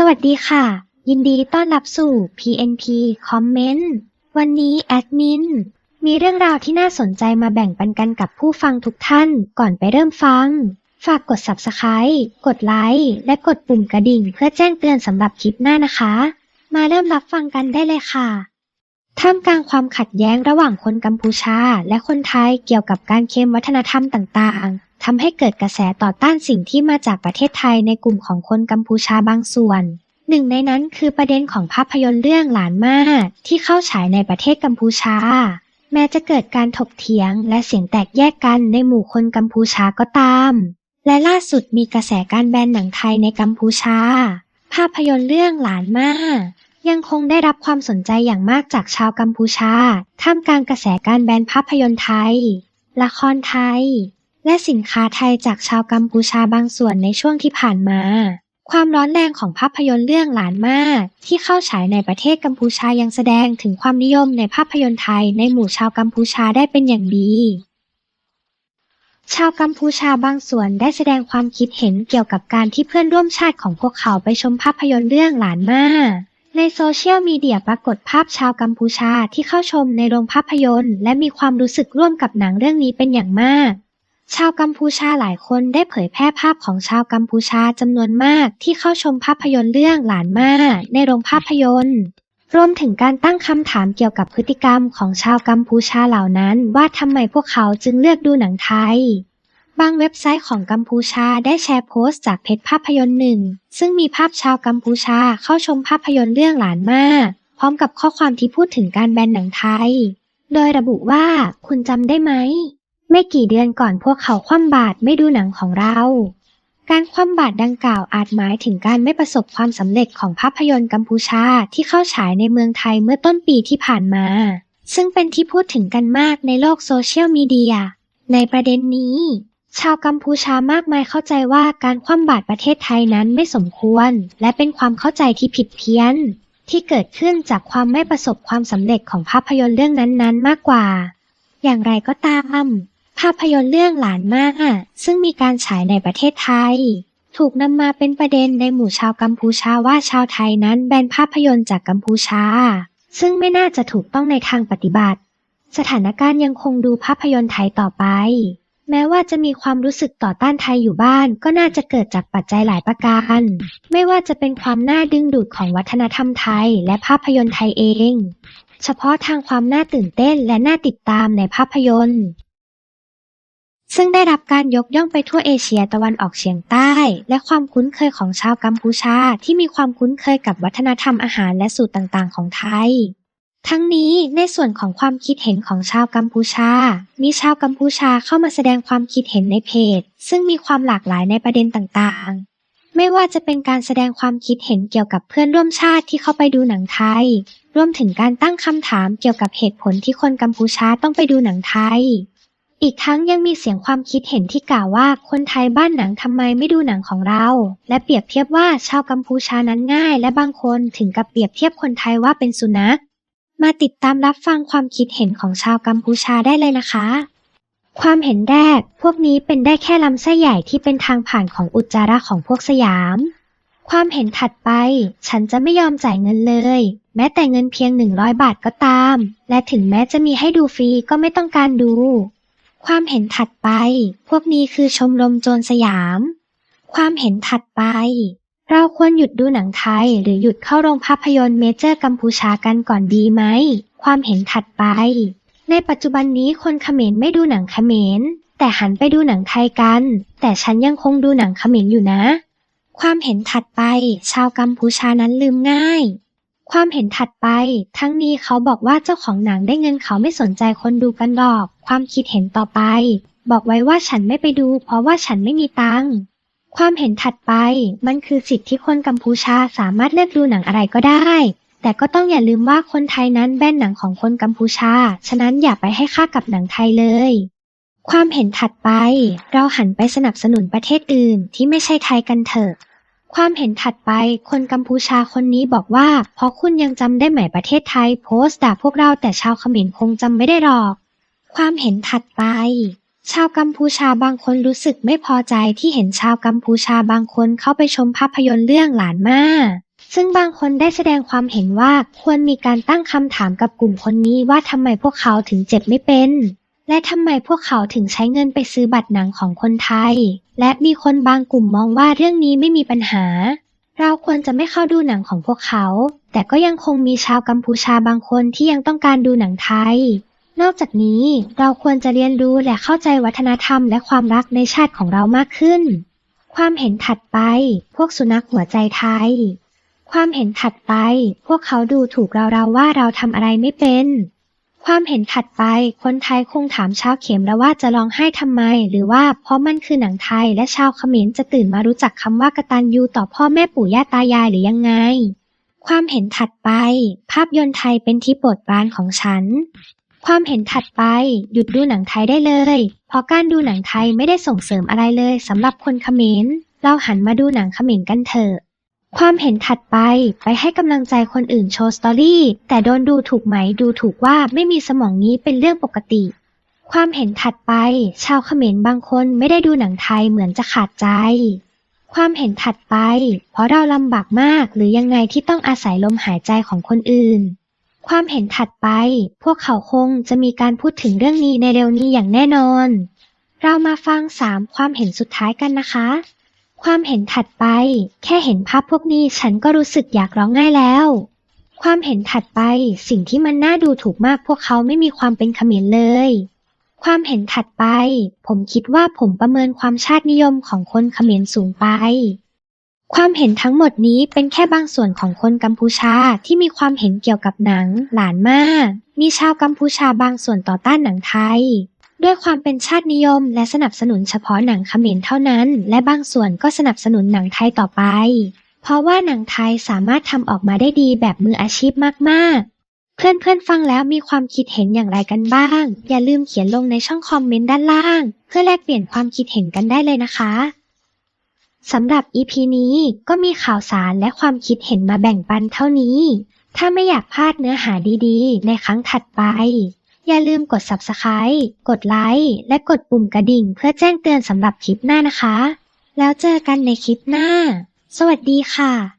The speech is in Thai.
สวัสดีค่ะ ยินดีต้อนรับสู่ PNP Comment วันนี้แอดมินมีเรื่องราวที่น่าสนใจมาแบ่งปันกันกับผู้ฟังทุกท่านก่อนไปเริ่มฟัง ฝากกด Subscribe กดไลค์และกดปุ่มกระดิ่งเพื่อแจ้งเตือนสำหรับคลิปหน้านะคะ มาเริ่มรับฟังกันได้เลยค่ะท่ามกลางความขัดแย้งระหว่างคนกัมพูชา และคนไทยเกี่ยวกับการเคลมวัฒนธรรมต่าง ทำให้เกิดกระแสต่อต้านสิ่งที่มาจากประเทศไทยในกลุ่มของคนกัมพูชาบางส่วน หนึ่งในนั้นคือประเด็นของภาพยนตร์เรื่องหลานมาที่เข้าฉายในประเทศกัมพูชา แม้จะเกิดการถกเถียงและเสียงแตกแยกกันในหมู่คนกัมพูชาก็ตาม และล่าสุดมีกระแสการแบนหนังไทยในกัมพูชา ภาพยนตร์เรื่องหลานมายังคงได้รับความสนใจอย่างมากจากชาวกัมพูชา ท่ามกลางกระแสการแบนภาพยนตร์ไทย ละครไทย และสินค้าไทยจากชาวกัมพูชาบางส่วนในช่วงที่ผ่านมา ความร้อนแรงของภาพยนตร์เรื่องหลานมากที่เข้าฉายในประเทศกัมพูชายังแสดงถึงความนิยมในภาพยนตร์ไทยในหมู่ชาวกัมพูชาได้เป็นอย่างดีชาวกัมพูชาบางส่วนได้แสดงความคิดเห็นเกี่ยวกับการที่เพื่อนร่วมชาติของพวกเขาไปชมภาพยนตร์เรื่องหลานมาในโซเชียลมีเดียปรากฏภาพชาวกัมพูชาที่เข้าชมในโรงภาพยนตร์ และมีความรู้สึกร่วมกับหนังเรื่องนี้เป็นอย่างมาก ชาวกัมพูชาหลายคนได้เผยแพร่ภาพของชาวกัมพูชาจำนวนมากที่เข้าชมภาพยนตร์เรื่องหลานมาในโรงภาพยนตร์รวมถึงการตั้งคำถามเกี่ยวกับพฤติกรรมของชาวกัมพูชาเหล่านั้น ว่าทำไมพวกเขาจึงเลือกดูหนังไทย บางเว็บไซต์ของกัมพูชาได้แชร์โพสต์จากเพจภาพยนตร์หนึ่ง ซึ่งมีภาพชาวกัมพูชาเข้าชมภาพยนตร์เรื่องหลานมาพร้อมกับข้อความที่พูดถึงการแบนหนังไทย โดยระบุว่าคุณจำได้ไหม ไม่กี่เดือนก่อนพวกเขาคว่ำบาตรไม่ดูหนังของเรา การคว่ำบาตรดังกล่าวอาจหมายถึงการไม่ประสบความสำเร็จของภาพยนตร์กัมพูชาที่เข้าฉายในเมืองไทยเมื่อต้นปีที่ผ่านมา ซึ่งเป็นที่พูดถึงกันมากในโลกโซเชียลมีเดีย ในประเด็นนี้ ชาวกัมพูชามากมายเข้าใจว่าการคว่ำบาตรประเทศไทยนั้นไม่สมควร และเป็นความเข้าใจที่ผิดเพี้ยน ที่เกิดขึ้นจากความไม่ประสบความสำเร็จของภาพยนตร์เรื่องนั้นๆ มากกว่า อย่างไรก็ตาม ภาพยนตร์เรื่องหลานมาก ซึ่งมีการฉายในประเทศไทย ถูกนำมาเป็นประเด็นในหมู่ชาวกัมพูชาว่าชาวไทยนั้นแบนภาพยนตร์จากกัมพูชา ซึ่งไม่น่าจะถูกต้องในทางปฏิบัติ สถานการณ์ยังคงดูภาพยนตร์ไทยต่อไป แม้ว่าจะมีความรู้สึกต่อต้านไทยอยู่บ้านก็น่าจะเกิดจากปัจจัยหลายประการ ไม่ว่าจะเป็นความน่าดึงดูดของวัฒนธรรมไทย และภาพยนตร์ไทยเอง เฉพาะทางความน่าตื่นเต้นและน่าติดตามในภาพยนตร์ ซึ่งได้รับการยกย่องไปทั่วเอเชียตะวันออกเฉียงใต้ และความคุ้นเคยของชาวกัมพูชาที่มีความคุ้นเคยกับวัฒนธรรมอาหารและสูตรต่างๆ ของไทย ทั้งนี้ในส่วนของความคิดเห็นของชาวกัมพูชา มีชาวกัมพูชาเข้ามาแสดงความคิดเห็นในเพจ ซึ่งมีความหลากหลายในประเด็นต่างๆไม่ว่าจะเป็นการแสดงความคิดเห็นเกี่ยวกับเพื่อนร่วมชาติที่เข้าไปดูหนังไทย รวมถึงการตั้งคำถามเกี่ยวกับเหตุผลที่คนกัมพูชาต้องไปดูหนังไทย อีกทั้งยังมีเสียงความคิดเห็นที่กล่าวว่า คนไทยบ้านหนังทำไมไม่ดูหนังของเรา และเปรียบเทียบว่าชาวกัมพูชานั้นง่าย และบางคนถึงกับเปรียบเทียบคนไทยว่าเป็นสุนัข มาติดตามรับฟังความคิดเห็นของชาวกัมพูชาได้เลยนะคะ ความเห็นแรก พวกนี้เป็นได้แค่ลำไส้ใหญ่ที่เป็นทางผ่านของอุจจาระของพวกสยาม ความเห็นถัดไป ฉันจะไม่ยอมจ่ายเงินเลยแม้แต่เงินเพียงหนึ่งร้อยบาทก็ตาม และถึงแม้จะมีให้ดูฟรีก็ไม่ต้องการดู ความเห็นถัดไป พวกนี้คือชมรมโจรสยาม ความเห็นถัดไป เราควรหยุดดูหนังไทย หรือหยุดเข้าโรงภาพยนตร์เมเจอร์กัมพูชากันก่อนดีไหม ความเห็นถัดไป ในปัจจุบันนี้คนเขมรไม่ดูหนังเขมร แต่หันไปดูหนังไทยกัน แต่ฉันยังคงดูหนังเขมรอยู่นะ ความเห็นถัดไป ชาวกัมพูชานั้นลืมง่าย ความเห็นถัดไป ทั้งนี้เขาบอกว่าเจ้าของหนังได้เงินเขาไม่สนใจคนดูกันหรอก ความคิดเห็นต่อไป บอกไว้ว่าฉันไม่ไปดู เพราะว่าฉันไม่มีตังค์ความเห็นถัดไป มันคือสิทธิที่คนกัมพูชาสามารถเลือกดูหนังอะไรก็ได้ แต่ก็ต้องอย่าลืมว่าคนไทยนั้นแบนหนังของคนกัมพูชา ฉะนั้นอย่าไปให้ค่ากับหนังไทยเลย ความเห็นถัดไป เราหันไปสนับสนุนประเทศอื่นที่ไม่ใช่ไทยกันเถอะ ความเห็นถัดไป คนกัมพูชาคนนี้บอกว่า เพราะคุณยังจำได้ไหมประเทศไทย โพสต์ด่าพวกเราแต่ชาวเขมรคงจำไม่ได้หรอก ความเห็นถัดไป ชาวกัมพูชาบางคนรู้สึกไม่พอใจที่เห็นชาวกัมพูชาบางคนเข้าไปชมภาพยนตร์เรื่องหลานมาซึ่งบางคนได้แสดงความเห็นว่าควรมีการตั้งคำถามกับกลุ่มคนนี้ว่าทำไมพวกเขาถึงเจ็บไม่เป็น และทำไมพวกเขาถึงใช้เงินไปซื้อบัตรหนังของคนไทย และมีคนบางกลุ่มมองว่าเรื่องนี้ไม่มีปัญหา เราควรจะไม่เข้าดูหนังของพวกเขา แต่ก็ยังคงมีชาวกัมพูชาบางคนที่ยังต้องการดูหนังไทย นอกจากนี้เราควรจะเรียนรู้และเข้าใจวัฒนธรรมและความรักในชาติของเรามากขึ้น ความเห็นถัดไป พวกสุนัขหัวใจไทย ความเห็นถัดไป พวกเขาดูถูกเราเราว่าเราทำอะไรไม่เป็น ความเห็นถัดไป คนไทยคงถามชาวเข็มแล้วว่าจะร้องไห้ทำไม หรือว่าเพราะมันคือหนังไทยและชาวเขมรจะตื่นมารู้จักคำว่ากตัญญูต่อพ่อแม่ปู่ย่าตายายหรือยังไง ความเห็นถัดไป ภาพยนตร์ไทยเป็นที่โปรดปรานของฉัน ความเห็นถัดไป หยุดดูหนังไทยได้เลย เพราะการดูหนังไทยไม่ได้ส่งเสริมอะไรเลยสำหรับคนเขมรเราหันมาดูหนังเขมรกันเถอะ ความเห็นถัดไปไปให้กำลังใจคนอื่นโชว์สตอรี่ แต่โดนดูถูกไหมดูถูกว่าไม่มีสมองนี้เป็นเรื่องปกติ ความเห็นถัดไป ชาวเขมรบางคนไม่ได้ดูหนังไทยเหมือนจะขาดใจ ความเห็นถัดไป เพราะเราลำบากมากหรือยังไงที่ต้องอาศัยลมหายใจของคนอื่น ความเห็นถัดไป พวกเขาคงจะมีการพูดถึงเรื่องนี้ในเร็วนี้อย่างแน่นอน เรามาฟังสามความเห็นสุดท้ายกันนะคะ ความเห็นถัดไป แค่เห็นภาพพวกนี้ฉันก็รู้สึกอยากร้องไห้แล้ว ความเห็นถัดไป สิ่งที่มันน่าดูถูกมากพวกเขาไม่มีความเป็นเขมรเลย ความเห็นถัดไป ผมคิดว่าผมประเมินความชาตินิยมของคนเขมรสูงไป ความเห็นทั้งหมดนี้เป็นแค่บางส่วนของคนกัมพูชาที่มีความเห็นเกี่ยวกับหนัง หลานมาก มีชาวกัมพูชาบางส่วนต่อต้านหนังไทย ด้วยความเป็นชาตินิยม และสนับสนุนเฉพาะหนังเขมรเท่านั้น และบางส่วนก็สนับสนุนหนังไทยต่อไป เพราะว่าหนังไทยสามารถทำออกมาได้ดีแบบมืออาชีพมากๆ เพื่อนๆฟังแล้วมีความคิดเห็นอย่างไรกันบ้าง อย่าลืมเขียนลงในช่องคอมเมนต์ด้านล่าง เพื่อแลกเปลี่ยนความคิดเห็นกันได้เลยนะคะสำหรับ EP นี้ก็มีข่าวสารและความคิดเห็นมาแบ่งปันเท่านี้ ถ้าไม่อยากพลาดเนื้อหาดีๆ ในครั้งถัดไป อย่าลืมกด Subscribe กดไลค์และกดปุ่มกระดิ่งเพื่อแจ้งเตือนสำหรับคลิปหน้านะคะ แล้วเจอกันในคลิปหน้า สวัสดีค่ะ